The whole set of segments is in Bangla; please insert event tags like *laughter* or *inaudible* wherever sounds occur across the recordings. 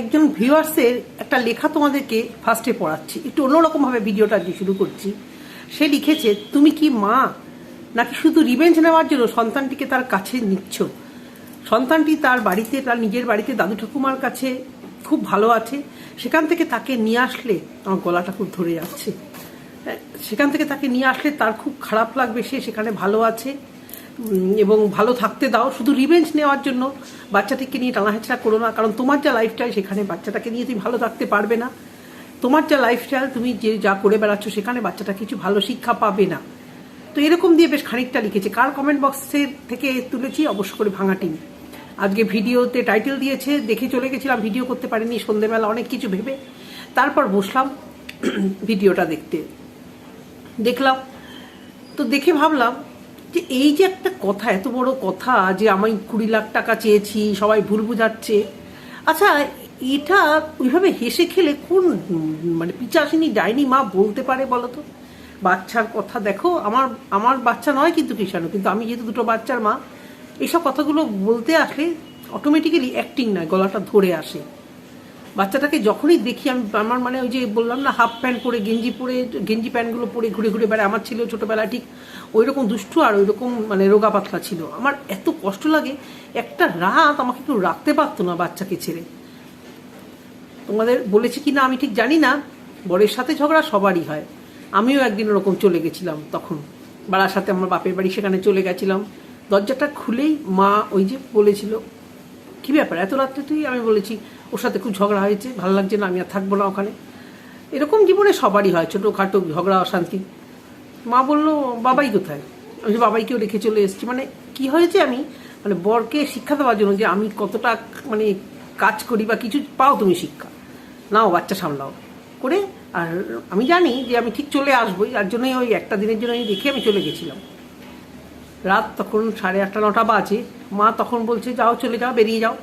একজন ভিউয়ার্সের একটা লেখা তোমাদেরকে ফার্স্টে পড়াচ্ছি। একটু অন্যরকমভাবে ভিডিওটা দিয়ে শুরু করছি। সে লিখেছে তুমি কি মা? নাকি শুধু রিভেঞ্জ নেওয়ার জন্য সন্তানটিকে তার কাছে নিচ্ছ? সন্তানটি তার বাড়িতে তার নিজের বাড়িতে দাদু ঠাকুমার কাছে খুব ভালো আছে। সেখান থেকে তাকে নিয়ে আসলে আমার গলাটা খুব ধরে যাচ্ছে। হ্যাঁ, সেখান থেকে তাকে নিয়ে আসলে তার খুব খারাপ লাগবে সে সেখানে ভালো আছে। এবং ভালো থাকতে দাও, শুধু রিভেঞ্জ নেওয়ার জন্য বাচ্চাটিকে নিয়ে টানাহেঁচড়া করো না, কারণ তোমার যা লাইফস্টাইল সেখানে বাচ্চাটাকে নিয়ে তুমি ভালো থাকতে পারবে না। তোমার যা লাইফস্টাইল তুমি যে যা করে বেড়াচ্ছ সেখানে বাচ্চাটা কিছু ভালো শিক্ষা পাবে না। তো এরকম দিয়ে বেশ খানিকটা লিখেছে। কার কমেন্ট বক্সের থেকে তুলেছি? অবশ্য করে ভাঙা টিম। আজকে ভিডিওতে টাইটেল দিয়েছে, দেখে চলে গেছিলাম ভিডিও করতে পারিনি, সন্ধেবেলা অনেক কিছু ভেবে। তারপর বসলাম *clears throat* ভিডিওটা দেখতে। দেখলাম। তো দেখে ভাবলাম যে এই যে একটা কথা, এত বড় কথা যে আমি কুড়ি লাখ টাকা চেয়েছি, সবাই ভুল বুঝাচ্ছে। আচ্ছা এটা ওইভাবে হেসে খেলে কোন মানে পিচাসিনী ডাইনি মা বলতে পারে বলো তো? বাচ্চার কথা দেখো, আমার আমার বাচ্চা নয় কিন্তু কৃষাণু কিন্তু আমি যেহেতু দুটো বাচ্চার মা এইসব কথাগুলো বলতে আসলে অটোমেটিক্যালি অ্যাক্টিং নয়, গলাটা ধরে আসে। বাচ্চাটাকে যখনই দেখি, আমি আমার মানে ওই যে বললাম না হাফ প্যান্ট পরে, গেঞ্জি পরে, গেঞ্জি প্যান্টগুলো পরে ঘুরে ঘুরে বেড়ায়। আমার ছিল ছোটোবেলায় ঠিক ওই রকম দুষ্টু আর ওই রকম মানে রোগা পাতলা ছিল। আমার এত কষ্ট লাগে, একটা রাত আমাকে কেউ রাখতে পারতো না বাচ্চাকে ছেড়ে। তোমাদের বলেছি কি না আমি ঠিক জানি না, বরের সাথে ঝগড়া সবারই হয়। আমিও একদিন ওরকম চলে গেছিলাম তখন। বাড়ার সাথে আমার বাপের বাড়ি সেখানে চলে গেছিলাম। দরজাটা খুলেই মা ওই যে বলেছিল কি ব্যাপার? এত রাত্রে তুই, আমি বলেছি, ওর সাথে খুব ঝগড়া হয়েছে, ভালো লাগছে না, আমি আর থাকব না ওখানে। এরকম জীবনে সবারই হয়, ছোটোখাটো ঝগড়া, অশান্তি। মা বলল, বাবাই কোথায়? আমি বাবাইকেও রেখে চলে এসেছি। মানে কি হয়েছে আমি? মানে বরকে শিক্ষা দেওয়ার জন্য যে আমি কতটা মানে কাজ করি বা কিছু, পাও তুমি শিক্ষা। নাও, বাচ্চা সামলাও। করে, আর আমি জানি যে আমি ঠিক চলে আসবোই তার জন্যই ওই একটা দিনের জন্য আমি রেখে আমি চলে গেছিলাম। রাত তখন সাড়ে আটটা, নটা বাজে। মা তখন বলছে, যাও, চলে যাও, বেরিয়ে যাও।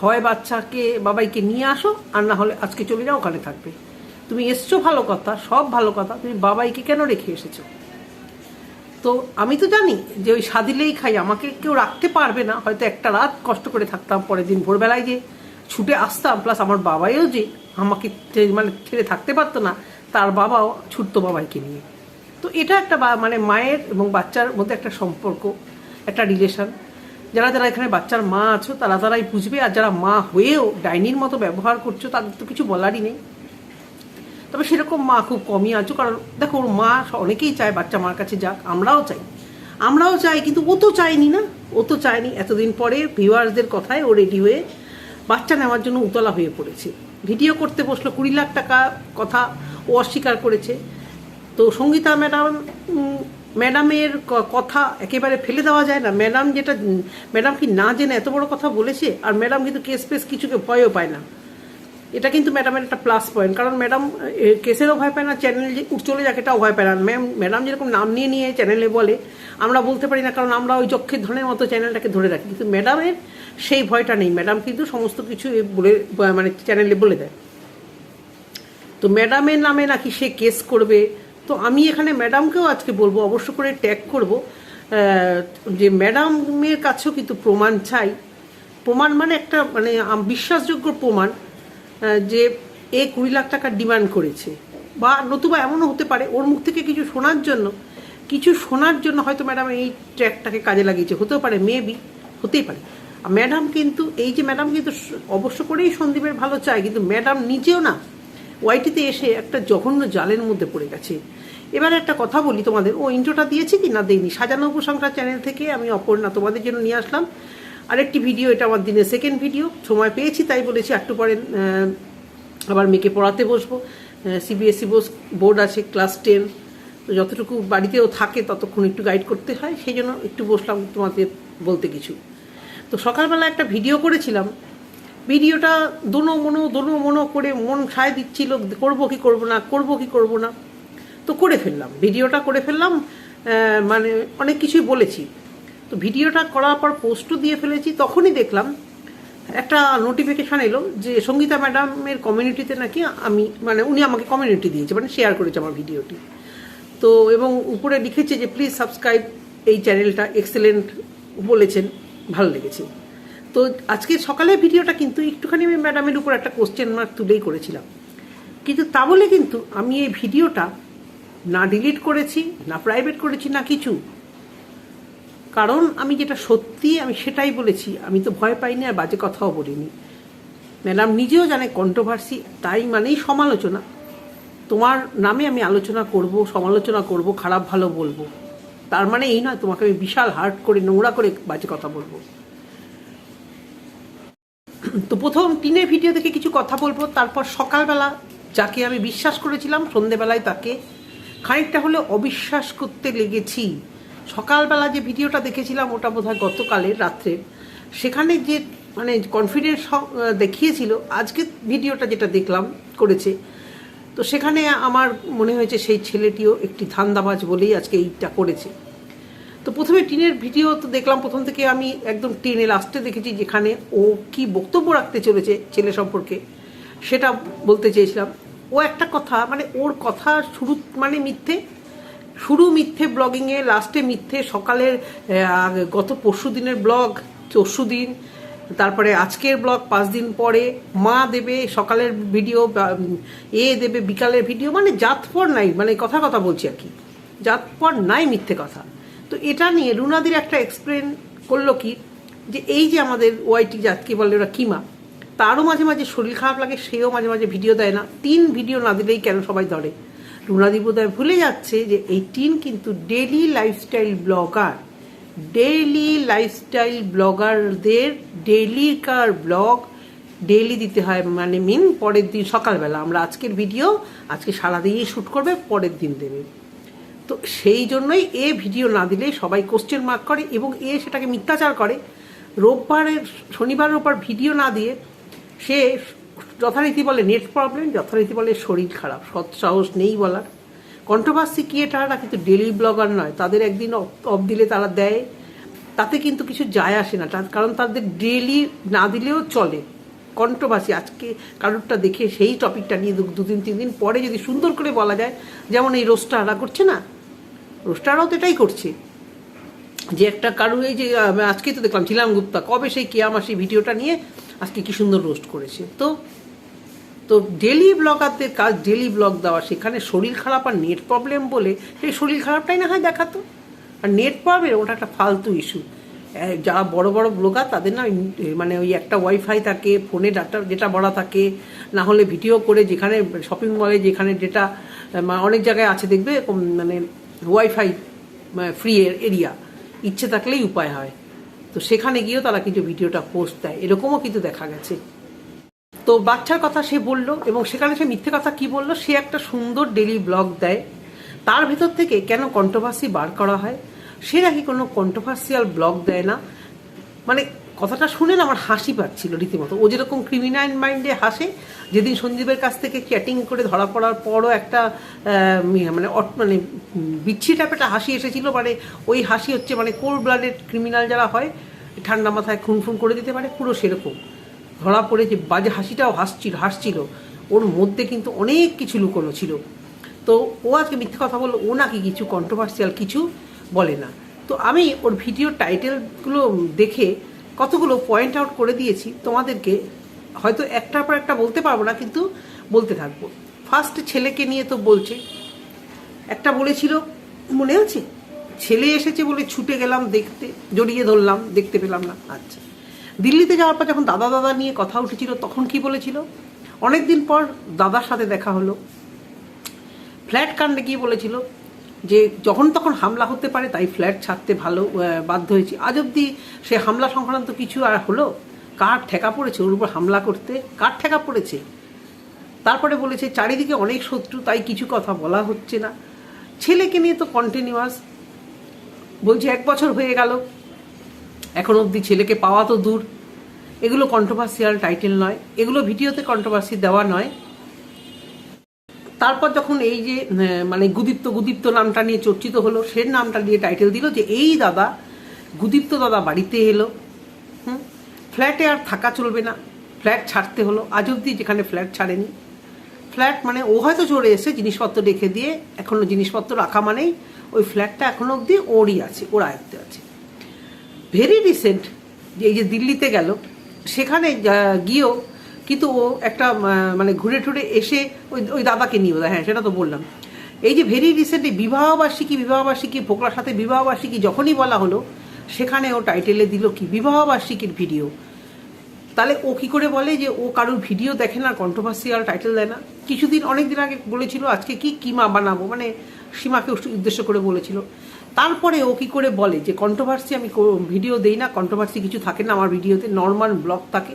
হয় বাচ্চাকে, বাবাইকে নিয়ে আসো, আর না হলে আজকে চলে যাও, ওখানে থাকবে। তুমি এসছো, ভালো কথা, সব ভালো কথা, তুমি বাবাইকে কেন রেখে এসেছ? তো আমি তো জানি যে ওই সাদিলেই খাই, আমাকে কেউ রাখতে পারবে না। হয়তো একটা রাত কষ্ট করে থাকতাম, পরের দিন ভোরবেলায় যে ছুটে আসতাম, প্লাস আমার বাবাইও যে আমাকে মানে ছেড়ে থাকতে পারতো না, তার বাবাও, ছুটতো বাবাইকে নিয়ে। তো এটা একটা মানে মায়ের এবং বাচ্চার মধ্যে একটা সম্পর্ক, একটা রিলেশন যারা যারা এখানে বাচ্চার মা আছো, তারা তারাই বুঝবে, আর যারা মা হয়েও ডাইনির মতো ব্যবহার করছ, তাদের তো কিছু বলারই নেই। তবে সেরকম মা খুব কমই আছো, কারণ দেখো, ওর মা অনেকেই চায় বাচ্চা মার কাছে যাক, আমরাও চাই। আমরাও চাই, কিন্তু ও তো চায়নি না। ও তো চায়নি। এতদিন পরে ভিউয়ার্সদের কথায় ও রেডি হয়ে বাচ্চা নেওয়ার জন্য উতলা হয়ে পড়েছে। ভিডিও করতে বসল কুড়ি লাখ টাকা কথা, ও অস্বীকার করেছে। তো সঙ্গীতা ম্যাডাম ম্যাডামের কথা একেবারে ফেলে দেওয়া যায় না। ম্যাডাম যেটা, ম্যাডাম কি না জেনে এত বড় কথা বলেছে? আর ম্যাডাম কিন্তু কেস ফেস কিছুকে ভয়ও পায় না। এটা কিন্তু ম্যাডামের একটা প্লাস পয়েন্ট কারণ ম্যাডাম কেসেরও ভয় পায় না চ্যানেল যে চলে যাক এটাও ভয় পায় না। ম্যাম, ম্যাডাম যেরকম নাম নিয়ে নিয়ে চ্যানেলে বলে, আমরা বলতে পারি না, কারণ আমরা ওই যক্ষের ধনের মতো চ্যানেলটাকে ধরে রাখি। কিন্তু ম্যাডামের সেই ভয়টা নেই। ম্যাডাম কিন্তু সমস্ত কিছু বলে মানে চ্যানেলে বলে দেয়। তো ম্যাডামের নামে নাকি সে কেস করবে? তো আমি এখানে ম্যাডামকেও আজকে বলব, অবশ্য করে ট্যাগ করব। যে ম্যাডামের কাছেও কিন্তু প্রমাণ চাই। প্রমাণ মানে একটা মানে বিশ্বাসযোগ্য প্রমাণ যে এ কুড়ি লাখ টাকার ডিমান্ড করেছে। বা নতুবা এমনও হতে পারে, ওর মুখ থেকে কিছু শোনার জন্য, কিছু শোনার জন্য হয়তো ম্যাডাম এই ট্র্যাকটাকে কাজে লাগিয়েছে। হতেও পারে মেবি হতেই পারে। ম্যাডাম কিন্তু, এই যে ম্যাডাম কিন্তু অবশ্য করেই সন্দীপের ভালো চায়, কিন্তু ম্যাডাম নিজেও না ওয়াইটিতে এসে একটা জঘন্য জালের মধ্যে পড়ে গেছে। এবারে একটা কথা বলি তোমাদের, ও ইন্ট্রোটা দিয়েছি কি না দেয়নি? সাজানো উপসংখ্যা চ্যানেল থেকে আমি অপর্ণা তোমাদের জন্য নিয়ে আসলাম। আরেকটি ভিডিও এটা আমার দিনের সেকেন্ড ভিডিও সময় পেয়েছি, তাই বলেছি একটু পরে আবার মেয়েকে পড়াতে বসবো। সিবিএসসি বোস বোর্ড আছে ক্লাস টেন তো যতটুকু বাড়িতেও থাকে, ততক্ষণ একটু গাইড করতে হয়। সেই জন্য একটু বসলাম তোমাদের বলতে কিছু। তো সকালবেলা একটা ভিডিও করেছিলাম। ভিডিওটা দোনো মনো দোনো মনো করে মন সায় দিচ্ছিল, করব কি করব না, করব কি করব না। তো করে ফেললাম, ভিডিওটা করে ফেললাম মানে অনেক কিছুই বলেছি। তো ভিডিওটা করার পর পোস্টও দিয়ে ফেলেছি, তখনই দেখলাম একটা নোটিফিকেশান এলো যে সঙ্গীতা ম্যাডামের কমিউনিটিতে নাকি আমি মানে উনি আমাকে কমিউনিটি দিয়েছে মানে শেয়ার করেছে আমার ভিডিওটি। তো এবং উপরে লিখেছে যে প্লিজ সাবস্ক্রাইব এই চ্যানেলটা এক্সেলেন্ট বলেছেন, ভালো লেগেছে। তো আজকে সকালে ভিডিওটা কিন্তু একটুখানি আমি ম্যাডামের উপর একটা কোশ্চেন মার্ক তুলেই করেছিলাম। কিন্তু তা বলে কিন্তু আমি এই ভিডিওটা না ডিলিট করেছি, না প্রাইভেট করেছি, না কিছু। কারণ আমি যেটা সত্যি আমি সেটাই বলেছি, আমি তো ভয় পাইনি আর বাজে কথাও বলিনি। ম্যাডাম নিজেও জানে কন্ট্রোভার্সি তাই মানেই সমালোচনা। তোমার নামে আমি আলোচনা করব, সমালোচনা করব, খারাপ ভালো বলব। তার মানে এই নয়, তোমাকে আমি বিশাল হার্ট করে নোংরা করে বাজে কথা বলব। তো প্রথম টিনের ভিডিও দেখে কিছু কথা বলব, তারপর সকালবেলা যাকে আমি বিশ্বাস করেছিলাম, সন্ধেবেলায় তাকে, খানিকটা হলে অবিশ্বাস করতে লেগেছি। সকালবেলা যে ভিডিওটা দেখেছিলাম, ওটা বোধহয় গতকালের রাত্রে সেখানে যে মানে কনফিডেন্স দেখিয়েছিল আজকে ভিডিওটা যেটা দেখলাম, করেছে। তো সেখানে আমার মনে হয়েছে সেই ছেলেটিও একটি ধান্দাবাজ বলেই আজকে এইটা করেছে। তো প্রথমে টিনের ভিডিও তো দেখলাম, প্রথম থেকে আমি একদম টেনে লাস্টে দেখেছি যেখানে ও কি বক্তব্য রাখতে চলেছে ছেলে সম্পর্কে, সেটা বলতে চেয়েছিলাম। ও একটা কথা মানে ওর কথা শুরু মানে মিথ্যে, শুরু মিথ্যে ব্লগিংয়ে লাস্টে মিথ্যে, সকালের গত পরশু দিনের ব্লগ পরশু দিন, তারপরে আজকের ব্লগ, পাঁচ দিন পরে মা দেবে সকালের ভিডিও এ দেবে বিকালের ভিডিও মানে জাতপর নাই মানে কথা কথা বলছি আর কি। জাতপর নাই মিথ্যে কথা। তো এটা নিয়ে রুনাদির একটা এক্সপ্লেন করল কি, যে এই যে আমাদের ওয়াইটি জাতকে বলে ওরা, কিমা, তারও মাঝে মাঝে শরীর খারাপ লাগে, সেও মাঝে মাঝে ভিডিও দেয় না। তিন ভিডিও না দিলেই কেন সবাই ধরে? রুনাদি বোধহয় ভুলে যাচ্ছে যে এই টিন কিন্তু daily lifestyle blogger daily lifestyle ব্লগারদের ডেইলিকার ব্লগ ডেইলি দিতে হয় মানে মিন পরের দিন সকালবেলা। আমরা আজকের ভিডিও আজকে সারাদিনই শ্যুট করবে, পরের দিন দেবে। তো সেই জন্যই এ ভিডিও না দিলে সবাই কোশ্চেন মার্ক করে এবং এ সেটাকে মিথ্যাচার করে। রোববারের শনিবার রোববার ভিডিও না দিয়ে সে যথারীতি বলে নেট প্রবলেম যথারীতি বলে শরীর খারাপ, সৎ সাহস নেই বলার। কন্ট্রোভার্সি ক্রিয়েটাররা কিন্তু ডেলি ব্লগার নয়, তাদের একদিন অফ দিলে তারা দেয়। তাতে কিন্তু কিছু যায় আসে না, তার- কারণ তাদের ডেলি না দিলেও চলে। কন্ট্রোভার্সি আজকে কারোরটা দেখে সেই টপিকটা নিয়ে দুদিন তিন দিন পরে যদি সুন্দর করে বলা যায়, যেমন এই রোস্টাররা করছে না রোস্টাররাও তো এটাই করছে। যে একটা কারু, এই যে আজকে তো দেখলাম ছিলাম গুপ্তা, কবে সেই কেয়ামাসি ভিডিওটা নিয়ে আজকে কি সুন্দর রোস্ট করেছে। তো তো ডেলি ব্লগারদের কাজ ডেলি ব্লগ দেওয়া, সেখানে শরীর খারাপ আর নেট প্রবলেম বলে, সেই শরীর খারাপটাই না হয় দেখাতো। আর নেট প্রবলেম ওটা একটা ফালতু ইস্যু যারা বড় বড় ব্লগার তাদের না মানে ওই একটা ওয়াইফাই থাকে ফোনে ডাটা ডেটা ভরা থাকে। না হলে ভিডিও করে যেখানে শপিং মলে যেখানে ডেটা অনেক জায়গায় আছে, দেখবে মানে ওয়াইফাই ফ্রি এরিয়া ইচ্ছে থাকলেই উপায় হয়। তো সেখানে গিয়েও তারা কিন্তু ভিডিওটা পোস্ট দেয়। এরকমও কিন্তু দেখা গেছে। তো বাচ্চার কথা সে বলল এবং সেখানে সে মিথ্যে কথা কি বলল, সে একটা সুন্দর ডেলি ব্লগ দেয়। তার ভেতর থেকে কেন কন্ট্রোভার্সি বার করা হয়? সে নাকি কোনো কন্ট্রোভার্সিয়াল ব্লগ দেয় না? মানে কথাটা শুনে না আমার হাসি পাচ্ছিল রীতিমতো। ও যেরকম ক্রিমিনাল মাইন্ডে হাসে যেদিন সঞ্জীবের কাছ থেকে চ্যাটিং করে ধরা পড়ার পরও একটা মানে অট- মানে উম, বিচ্ছি টাইপের একটা হাসি এসেছিল। মানে ওই হাসি হচ্ছে মানে কোল্ড ব্লাডেড ক্রিমিনাল যারা হয় ঠান্ডা মাথায় খুন খুন করে দিতে পারে পুরো সেরকম। ধরা পড়ে যে বাজে হাসিটাও হাসছিল হাসছিল। ওর মধ্যে কিন্তু অনেক কিছু লুকোনো ছিল। তো ও আজকে মিথ্যে কথা বলল ও নাকি কিছু কন্ট্রোভার্সিয়াল কিছু বলে না। তো আমি ওর ভিডিও টাইটেলগুলো দেখে কতগুলো পয়েন্ট আউট করে দিয়েছি, তোমাদেরকে হয়তো একটার পর একটা বলতে পারব না, কিন্তু বলতে থাকব। ফার্স্ট ছেলেকে নিয়ে তো বলছে। একটা বলেছিল, মনে আছে? ছেলে এসেছে বলে ছুটে গেলাম দেখতে, জড়িয়ে ধরলাম, দেখতে পেলাম না। আচ্ছা। দিল্লিতে যাওয়ার পর যখন দাদা দাদা নিয়ে কথা উঠেছিল, তখন কি বলেছিল? অনেকদিন পর দাদার সাথে দেখা হলো। ফ্ল্যাট কাণ্ডে গিয়ে বলেছিল যে যখন তখন হামলা হতে পারে, তাই ফ্ল্যাট ছাড়তে ভালো বাধ্য হয়েছি। আজ অব্দি সে হামলা সংক্রান্ত কিছু আর হলো? কার ঠেকা পড়েছে? ওর উপর হামলা করতে? কার ঠেকা পড়েছে? তারপরে বলেছে, চারিদিকে অনেক শত্রু, তাই কিছু কথা বলা হচ্ছে না। ছেলেকে নিয়ে তো কন্টিনিউয়াস বলছে, এক বছর হয়ে গেল। এখন অবধি ছেলেকে পাওয়া তো দূর। এগুলো কন্ট্রোভার্সিয়াল টাইটেল নয়। এগুলো ভিডিওতে কন্ট্রোভার্সি দেওয়া নয়। তারপর যখন এই যে মানে গুদীপ্ত গুদীপ্ত নামটা নিয়ে চর্চিত হলো, সে নামটা দিয়ে টাইটেল দিল যে এই দাদা গুদীপ্ত দাদা বাড়িতে এলো। হুম? ফ্ল্যাটে আর থাকা চলবে না। ফ্ল্যাট ছাড়তে হলো। আজ অব্দি যেখানে ফ্ল্যাট ছাড়েনি। ফ্ল্যাট মানে ও হয়তো চলে এসে জিনিসপত্র রেখে দিয়ে এখনও জিনিসপত্র রাখা মানেই ওই ফ্ল্যাটটা এখনও অবধি ওরই আছে, ওর আয়ত্তে আছে। ভেরি রিসেন্ট যে এই যে দিল্লিতে গেল, সেখানে গিয়েও কিন্তু ও একটা মানে ঘুরে টুরে এসে ওই ওই দাদাকে নিয়ে হ্যাঁ সেটা তো বললাম। এই যে ভেরি রিসেন্টলি বিবাহবার্ষিকী বিবাহবার্ষিকী পোকলার সাথে বিবাহবার্ষিকী যখনই বলা হলো, সেখানে ও টাইটেলে দিল কি? বিবাহবার্ষিকীর ভিডিও তাহলে ও কি করে বলে যে ও কারোর ভিডিও দেখে না কন্ট্রোভার্সিয়াল টাইটেল দেয় না? কিছুদিন অনেক দিন আগে বলেছিল, আজকে কি কিমা বানাবো? মানে সীমাকে উদ্দেশ্য করে বলেছিল। তারপরে ও কি করে বলে যে কন্ট্রোভার্সি আমি ভিডিও দেই না কন্ট্রোভার্সি কিছু থাকে না আমার ভিডিওতে নর্মাল ব্লগ থাকে।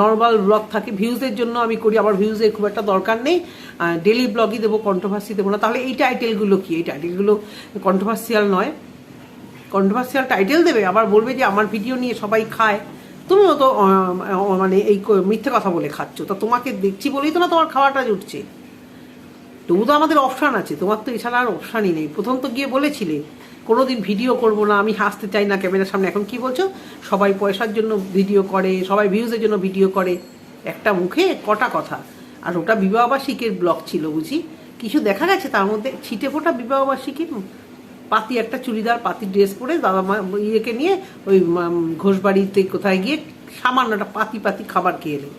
নর্মাল ব্লগ থাকে। ভিউজের জন্য আমি করি আবার ভিউজের খুব একটা দরকার নেই। ডেলি ব্লগই দেবো কন্ট্রোভার্সি দেবো না। তাহলে এই টাইটেলগুলো কি? এই টাইটেলগুলো কন্ট্রোভার্সিয়াল নয়। কন্ট্রোভার্সিয়াল টাইটেল দেবে, আবার বলবে যে আমার ভিডিও নিয়ে সবাই খায়। তুমিও তো মানে এই মিথ্যে কথা বলে খাচ্ছ। তা তোমাকে দেখছি বলেই তো না তোমার খাওয়াটা জুটছে। তবু তো আমাদের অপশান আছে। তোমার তো এছাড়া আর অপশানই নেই। প্রথম তো গিয়ে বলেছিলে কোনোদিন ভিডিও করব না, আমি হাসতে চাই না ক্যামেরার সামনে। এখন কি বলছো? সবাই পয়সার জন্য ভিডিও করে, সবাই ভিউজের জন্য ভিডিও করে। একটা মুখে কটা কথা। আর ওটা বিবাহবার্ষিকের ব্লগ ছিল, বুঝি? কিছু দেখা গেছে? তার মধ্যে ছিটে ফোটা বিবাহবার্ষিকীর পাতি, একটা চুড়িদার পাতি ড্রেস পরে দাদা মা ইয়েকে নিয়ে ওই ঘোষবাড়িতে কোথায় গিয়ে সামান্য একটা পাতি পাতি খাবার খেয়ে এলে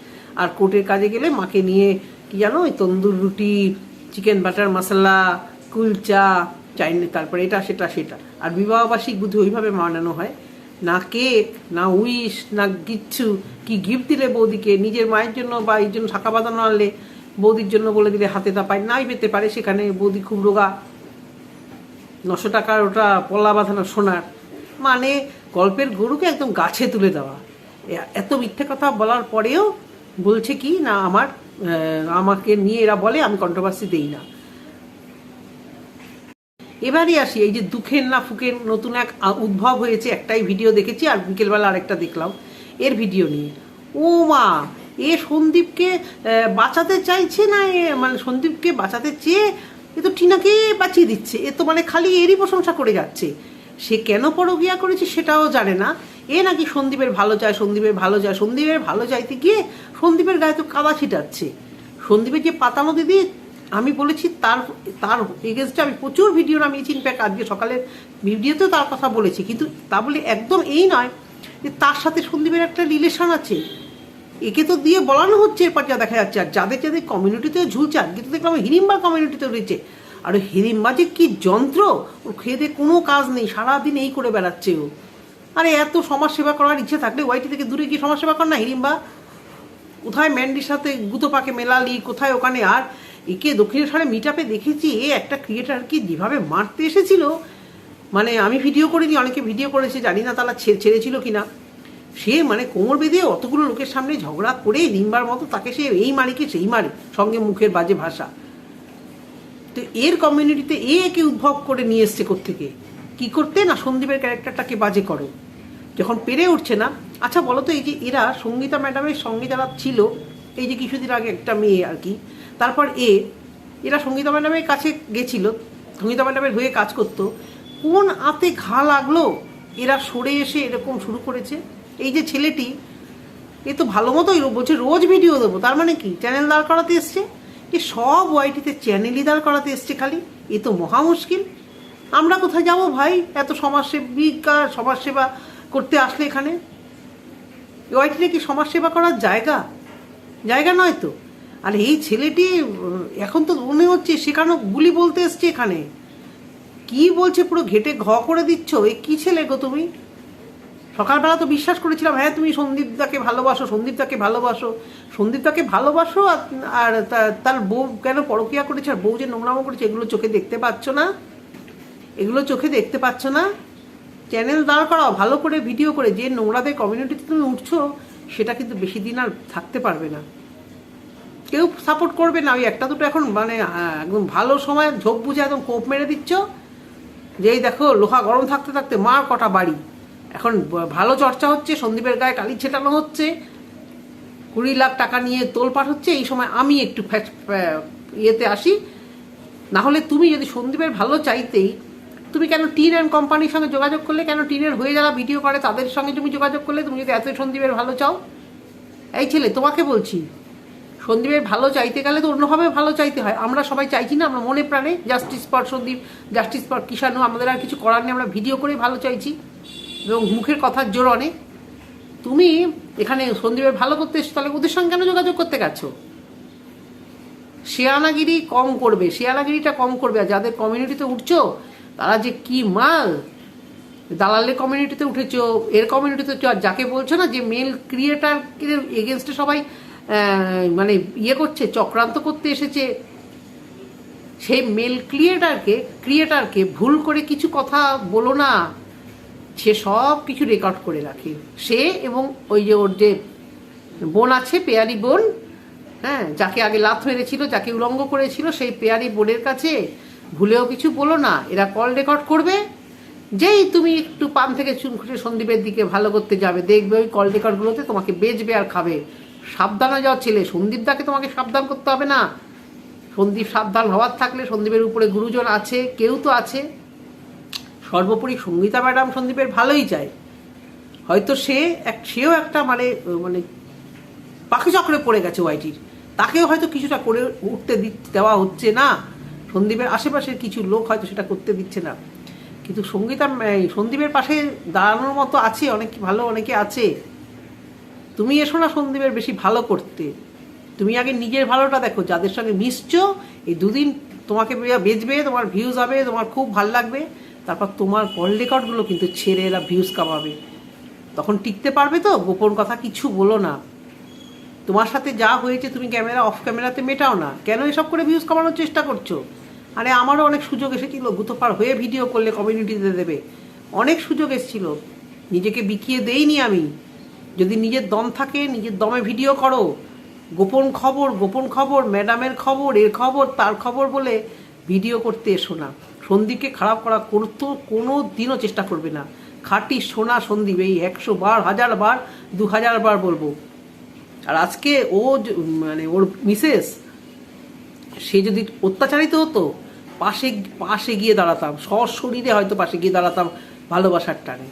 আর কোর্টের কাজে গেলে মাকে নিয়ে কি জানো? ওই তন্দুর রুটি চিকেন বাটার মশলা কুলচা চাইনি, তারপরে এটা, সেটা সেটা। আর বিবাহবার্ষিক বুদ্ধি ওইভাবে মানানো হয়, না কেক না উইশ, না কিচ্ছু, কি গিফট দিলে বৌদিকে, নিজের মায়ের জন্য বা এই জন্য শাখা বাঁধানো আনলে বৌদির জন্য বলে দিলে হাতে তা পায়, নাই পেতে পারে, সেখানে বৌদি খুব রোগা। নশো টাকার ওটা পলা বাঁধানো সোনার। মানে গল্পের গরুকে একদম গাছে তুলে দেওয়া। এত মিথ্যে কথা বলার পরেও বলছে কি, না, আমার আমাকে নিয়ে এরা বলে, আমি কন্ট্রোভার্সি দেই না। এবারই আসি, এই যে দুঃখের না ফুকের নতুন এক উদ্ভব হয়েছে, একটাই ভিডিও দেখেছি আর বিকেলবেলা আরেকটা দেখলাম, এর ভিডিও নিয়ে। ও মা, এ সন্দীপকে বাঁচাতে চাইছে না এ মানে সন্দীপকে বাঁচাতে চেয়ে এ তো টিনাকে বাঁচিয়ে দিচ্ছে, এ তো মানে খালি এরই প্রশংসা করে যাচ্ছে। সে কেন পরকিয়া করেছে সেটাও জানে না, এ নাকি সন্দীপের ভালো চায়, সন্দীপের ভালো চায়, সন্দীপের ভালো চাইতে গিয়ে সন্দীপের গায়ে তো কাদা ছিটাচ্ছে। সন্দীপের যে পাতানো দিদি আমি বলেছি তার তার এগেনস্টে আমি প্রচুর ভিডিও নামিয়েছি ইনফ্যাক্ট আজকে সকালের ভিডিওতেও তার কথা বলেছি। কিন্তু তা বলে একদম এই নয় যে তার সাথে সন্দীপের একটা রিলেশন আছে। একে তো দিয়ে বলানো হচ্ছে এরপর যা দেখা যাচ্ছে। আর যাদের যাদের কমিউনিটিতেও ঝুলছে, আজকে তো দেখলাম হিরিম্বার কমিউনিটিতেও রয়েছে। আর ওই হিরিম্বা যে কি যন্ত্র? ওর খেয়ে কোনো কাজ নেই, সারাদিন এই করে বেড়াচ্ছে ও। আরে এত সমাজ সেবা করার ইচ্ছে থাকলে ওয়াইটি থেকে দূরে গিয়ে সমাজ সেবা কর না হিরিম্বা কোথায় ম্যান্ডির সাথে গুতো পাকে মেলালি, কোথায় ওখানে? আর একে দক্ষিণেশ্বরে মিট আপে দেখেছি, এ একটা ক্রিয়েটার কি যেভাবে মারতে এসেছিল। মানে আমি ভিডিও করিনি, অনেকে ভিডিও করেছে, জানি না তারা ছেড়েছিল কিনা। সে মানে কোমর বেঁধে অতগুলো লোকের সামনে ঝগড়া করে দিনবার মতো তাকে সে এই মারে কি সেই মারে সঙ্গে মুখের বাজে ভাষা। তো এর কমিউনিটিতে এ একে উদ্ভব করে নিয়ে এসছে থেকে কি করতে না সন্দীপের ক্যারেক্টারটাকে বাজে করো? যখন পেরে উঠছে না আচ্ছা বলো তো এই যে এরা সঙ্গীতা ম্যাডামের সঙ্গে যারা ছিল, এই যে কিছুদিন আগে একটা মেয়ে আর কি তারপর এ, এরা সঙ্গীতা ম্যাডামের কাছে গেছিল, সঙ্গীতা ম্যাডামের হয়ে কাজ করতো। কোন আতে ঘা লাগল? এরা সরে এসে এরকম শুরু করেছে। এই যে ছেলেটি, এ তো ভালো মতোই বলছে, রোজ ভিডিও দেবো। তার মানে কি? চ্যানেল দাঁড় করাতে এসছে। এ সব ওয়াইটিতে চ্যানেলই দাঁড় করাতে এসছে খালি। এ তো মহা মুশকিল। আমরা কোথায় যাব ভাই? এত সমাজসেবিকা সমাজসেবা করতে আসলে এখানে? ওয়াইটিতে কি সমাজসেবা করার জায়গা? জায়গা নয় তো। আর এই ছেলেটি এখন তো মনে হচ্ছে সেখানে গুলি বলতে এসছে এখানে। কি বলছে পুরো ঘেটে ঘ করে দিচ্ছ? এ কি ছেলে গো তুমি? সকালবেলা তো বিশ্বাস করেছিলাম হ্যাঁ তুমি সন্দীপদাকে ভালোবাসো সন্দীপদাকে ভালোবাসো সন্দীপদাকে ভালোবাসো আর তার বউ কেন পরকিয়া করেছে, আর বউ যে নোংরামো করেছে, এগুলো চোখে দেখতে পাচ্ছ না? এগুলো চোখে দেখতে পাচ্ছ না? চ্যানেল দাঁড় করাও, ভালো করে, ভিডিও করে, যে নোংরাদের কমিউনিটিতে তুমি উঠছো, সেটা কিন্তু বেশি দিন আর থাকতে পারবে না। কেউ সাপোর্ট করবে না। ওই একটা দুটো এখন মানে একদম ভালো সময়, ঝোপ বুঝে একদম কোপ মেরে দিচ্ছ। যেই দেখো, লোহা গরম থাকতে থাকতে, মার কটা বাড়ি। এখন ভালো চর্চা হচ্ছে, সন্দীপের গায়ে কালি ছেটানো হচ্ছে। কুড়ি লাখ টাকা নিয়ে তোলপাট হচ্ছে, এই সময় আমি একটু ইয়েতে আসি। না হলে তুমি যদি সন্দীপের ভালো চাইতেই, তুমি কেন টিন অ্যান্ড কোম্পানির সঙ্গে যোগাযোগ করলে, কেন টিনের হয়ে যারা ভিডিও করে তাদের সঙ্গে তুমি যোগাযোগ করলে, তুমি যদি এত সন্দীপের ভালো চাও? এই ছেলে, তোমাকে বলছি। সন্দীপের ভালো চাইতে গেলে তো অন্যভাবে ভালো চাইতে হয়। আমরা সবাই চাইছি না, আমরা মনে প্রাণে justice for Sandip justice for Kishanu আমাদের আর কিছু করার নেই, আমরা ভিডিও করে ভালো চাইছি। এবং মুখের কথার জোর অনেক। তুমি এখানে সন্দীপের ভালো করতে এসছো, তাহলে ওদের সঙ্গে কেন যোগাযোগ করতে গেছো? শেয়ানাগিরি কম করবে শেয়ানাগিরিটা কম করবে, আর যাদের কমিউনিটিতে উঠছো, তারা যে কি মাল? দালালের কমিউনিটিতে উঠেছো, এর কমিউনিটিতে যাকে বলছো না যে মেল ক্রিয়েটার এগেনস্টে সবাই মানে ইয়ে করছে, চক্রান্ত করতে এসেছে। সেই মেল ক্রিয়েটারকে ক্রিয়েটারকে ভুল করে কিছু কথা বলো না। সে সব কিছু রেকর্ড করে রাখে। সে এবং ওই যে ওর যে বোন আছে, পেয়ারি বোন হ্যাঁ যাকে আগে লাথ মেরেছিল, যাকে উলঙ্গ করেছিল, সেই পেয়ারি বোনের কাছে ভুলেও কিছু বলো না। এরা কল রেকর্ড করবে। যেই তুমি একটু পান থেকে চুন খুঁটে সন্দীপের দিকে ভালো করতে যাবে, দেখবে ওই কল রেকর্ডগুলোতে তোমাকে বেচবে আর খাবে। সাবধান হয়ে যাওয়া ছেলে, সন্দীপ দাকে তোমাকে সাবধান করতে হবে না। সন্দীপ সাবধান হওয়ার থাকলে সন্দীপের উপরে গুরুজন আছে, কেউ তো আছে। সর্বোপরি সঙ্গীতা ম্যাডাম সন্দীপের ভালোই চায়। হয়তো সে এক সেও একটা মানে মানে পাখি চক্রে পড়ে গেছে ওয়াইটির। তাকেও হয়তো কিছুটা করে উঠতে দেওয়া হচ্ছে না। সন্দীপের আশেপাশের কিছু লোক হয়তো সেটা করতে দিচ্ছে না। কিন্তু সঙ্গীতা সন্দীপের পাশে দাঁড়ানোর মতো আছে, অনেক ভালো অনেকে আছে। তুমি এসো না সন্দীপের বেশি ভালো করতে। তুমি আগে নিজের ভালোটা দেখো, যাদের সঙ্গে মিশছো, এই দুদিন তোমাকে বেচবে, তোমার ভিউজ হবে, তোমার খুব ভালো লাগবে, তারপর তোমার কল রেকর্ডগুলো কিন্তু ছেড়ে এরা ভিউজ কামাবে। তখন টিকতে পারবে তো? গোপন কথা কিছু বলো না। তোমার সাথে যা হয়েছে তুমি ক্যামেরা অফ ক্যামেরাতে মেটাও না। কেন এসব করে ভিউজ কামানোর চেষ্টা করছ? আরে আমারও অনেক সুযোগ এসেছিল। গুতোপার হয়ে ভিডিও করলে কমিউনিটিতে দেবে। অনেক সুযোগ এসেছিল। নিজেকে বিকিয়ে দেইনি আমি। যদি নিজের দম থাকে, নিজের দমে ভিডিও করো। গোপন খবর গোপন খবর, ম্যাডামের খবর, এর খবর, তার খবর বলে ভিডিও করতে এসো না। সন্দীপকে খারাপ করা করতো, কোনো দিনও চেষ্টা করবে না। খাঁটি সোনা সন্দীপ, এই একশো বার, হাজার বার, দু হাজার বার বলব। আর আজকে ও মানে ওর মিসেস, সে যদি অত্যাচারিত হতো, পাশে পাশে গিয়ে দাঁড়াতাম, সশরীরে হয়তো পাশে গিয়ে দাঁড়াতাম ভালোবাসার টানে।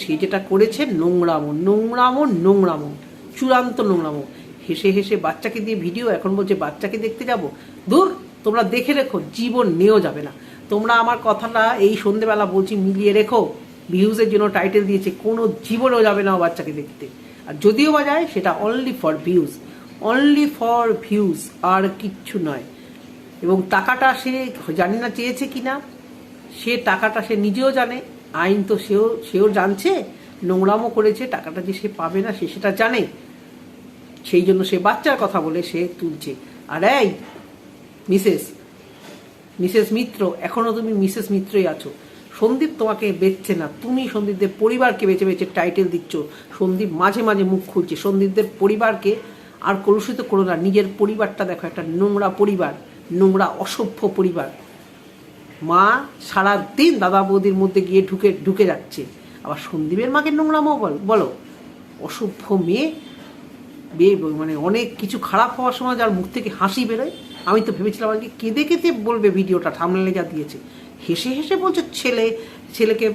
সে যেটা করেছে নোংরামো নোংরামো নোংরামো, চূড়ান্ত নোংরামো। হেসে হেসে বাচ্চাকে দিয়ে ভিডিও, এখন বলছে, বাচ্চাকে দেখতে যাব? দূর, তোমরা দেখে রেখো, জীবন নেও যাবে না। তোমরা আমার কথাটা এই সন্ধেবেলা বলছি মিলিয়ে রেখো। ভিউজের জন্য টাইটেল দিয়েছে, কোনো জীবনেও যাবে না বাচ্চাকে দেখতে। আর যদিও বা যায়, সেটা only for views only for views আর কিচ্ছু নয়। এবং টাকাটা সে জানি না চেয়েছে কি না সে টাকাটা সে নিজেও জানে। আইন তো সেও সেও জানছে, নোংরামও করেছে, টাকাটা যে সে পাবে না সে সেটা জানে। সেই জন্য সে বাচ্চার কথা বলে সে তুলছে। আর এই, মিসেস মিসেস মিত্র, এখনও তুমি মিসেস মিত্রই আছো। সন্দীপ তোমাকে বেচছে না। তুমি সন্দীপদের পরিবারকে বেছে বেছে টাইটেল দিচ্ছ। সন্দীপ মাঝে মাঝে মুখ খুলছে। সন্দীপদের পরিবারকে আর কলুষিত করো না। নিজের পরিবারটা দেখো, একটা নোংরা পরিবার, নোংরা অসভ্য পরিবার। মা সারা দিন দাদা বৌদির মধ্যে গিয়ে ঢুকে ঢুকে যাচ্ছে। আবার সন্দীপের মাকে নোংরামও বল, বলো। অসভ্য মেয়ে। বিয়ে মানে অনেক কিছু খারাপ হওয়ার সময় যার মুখ থেকে হাসি বেরোয়। আমি তো ভেবেছিলাম আজকে কেঁদে কেঁদে বলবে ভিডিওটা, থামলে যা দিয়েছে। হেসে হেসে বলছে, ছেলে, ছেলেকে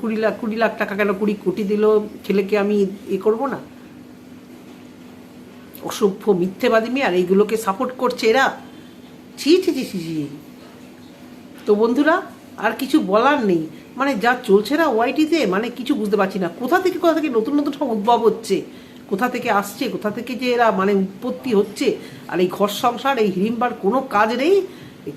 কুড়ি লাখ কুড়ি লাখ টাকা কেন কুড়ি কোটি দিল? ছেলেকে আমি এ করব না? অসভ্য মিথ্যেবাদী মেয়ে, আর এইগুলোকে সাপোর্ট করছে এরা। ছি ছি ছি ছি। তো বন্ধুরা, আর কিছু বলার নেই। মানে যা চলছে না ওয়াইটিতে মানে কিছু বুঝতে পারছি না। কোথা থেকে কোথা থেকে নতুন নতুন সব উদ্ভব হচ্ছে? কোথা থেকে আসছে? কোথা থেকে যে এরা মানে উৎপত্তি হচ্ছে? আর এই ঘর সংসার, এই হিড়িম্বার কোনো কাজ নেই?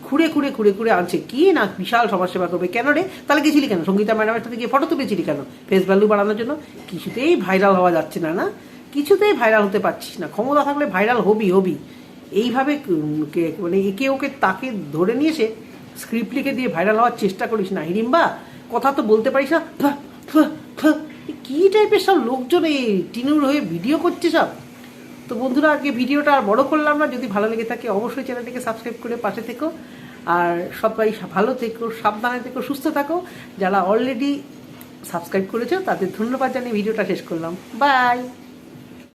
খুঁড়ে খুঁড়ে খুঁড়ে খুঁড়ে আনছে কি না বিশাল সমাজসেবা করবে? কেন রে? তাহলে গেছিলি কেন? সঙ্গীতা ম্যাডামের সাথে গিয়ে ফটো তুলেছিলি কেন? ফেস ভ্যালু বাড়ানোর জন্য? কিছুতেই ভাইরাল হওয়া যাচ্ছে না না? কিছুতেই ভাইরাল হতে পারছিস না। ক্ষমতা থাকলে ভাইরাল হবি হবি। এইভাবে মানে একে ওকে তাকে ধরে নিয়ে এসে স্ক্রিপ্ট লিখে দিয়ে ভাইরাল হওয়ার চেষ্টা করিস না হিড়িম্বা কথা তো বলতে পারিস না। কি টাইপের সব লোকজন এই টিনুর হয়ে ভিডিও করছে সব? তো বন্ধুরা, আজকে ভিডিওটা আর বড় করলাম না। যদি ভালো লেগে থাকে, অবশ্যই চ্যানেলটিকে সাবস্ক্রাইব করে পাশে থেকো। আর সবাই ভালো থেকো, সাবধানে থেকো, সুস্থ থাকো। যারা অলরেডি সাবস্ক্রাইব করেছ, তাদের ধন্যবাদ জানিয়ে ভিডিওটা শেষ করলাম। বাই